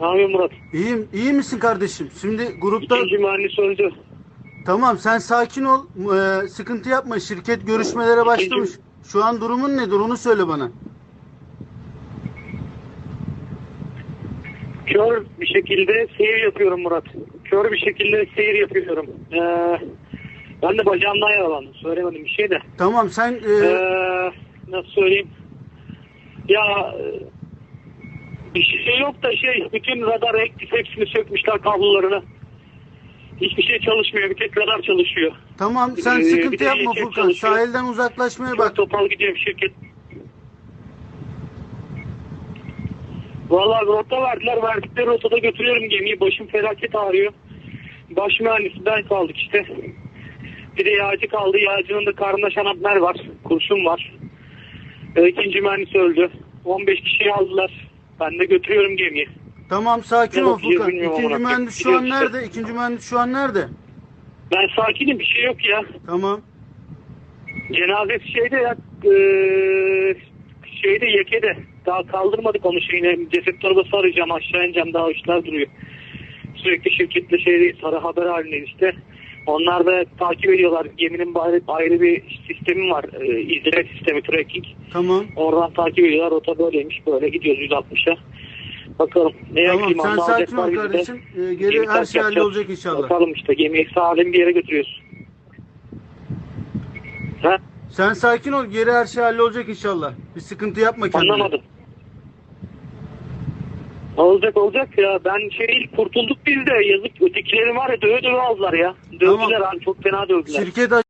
Ne yapıyorsun Murat? İyiyim. İyi misin kardeşim? Şimdi grupta İkinci mühendis öldü. tamam sen sakin ol. Ee, sıkıntı yapma. Şirket görüşmelere başlamış. Şu an durumun nedir? Onu söyle bana. Kör bir şekilde seyir yapıyorum Murat. Kör bir şekilde seyir yapıyorum. Ee, ben de bacağımdan yaralandım. Söylemedim bir şey de. Tamam sen e, Ee, nasıl söyleyeyim? Ya bir şey yok da şey bütün radar hepsini sökmüşler kablolarını. Hiçbir şey çalışmıyor. Bir tek radar çalışıyor. tamam sen Ee, sıkıntı yapma şirket Furkan. çalışıyor. Sahilden uzaklaşmaya Bak topal gidiyorum şirket. Vallahi rota verdiler. Verdikleri rotada götürüyorum gemiyi. Başım felaket ağrıyor. Baş mühendisi ben kaldık işte. Bir de yağcı kaldı. Yağcının da karnında şanapner var. Kurşun var. Ee, ikinci mühendis öldü. 15 kişiyi aldılar. Ben de götürüyorum gemiyi. Tamam sakin ol Furkan. İkinci mühendis şu an gidiyoruz nerede? İkinci mühendis şu an nerede? Ben sakinim bir şey yok ya. Tamam. Cenazesi şeyde ya eee, şeyde yekede. Daha kaldırmadık onu şeyine. Ceset torbası arayacağım aşağı ineceğim daha işler duruyor. Sürekli şirketle şey sarı haber halindeyiz işte. Onlar da takip ediyorlar. Geminin ayrı, ayrı bir sistemi var. E, izleme sistemi tracking. Tamam. Oradan takip ediyorlar. Rota böyleymiş. Böyle gidiyoruz 160'a. Bakalım. Ne Tamam yapayım, sen sakin ol kardeşim. Ee, geri Gemi her şey hallolacak inşallah. Bakalım işte gemiyi salim bir yere götürüyoruz. Ha? Sen sakin ol. Geri her şey hallolacak inşallah. Bir sıkıntı yapma kendine. Anlamadım. Olacak olacak ya. Ben şey kurtulduk biz de yazık ötekileri var ya döve döve aldılar ya. Dövdüler Tamam. abi çok fena dövdüler. Şirket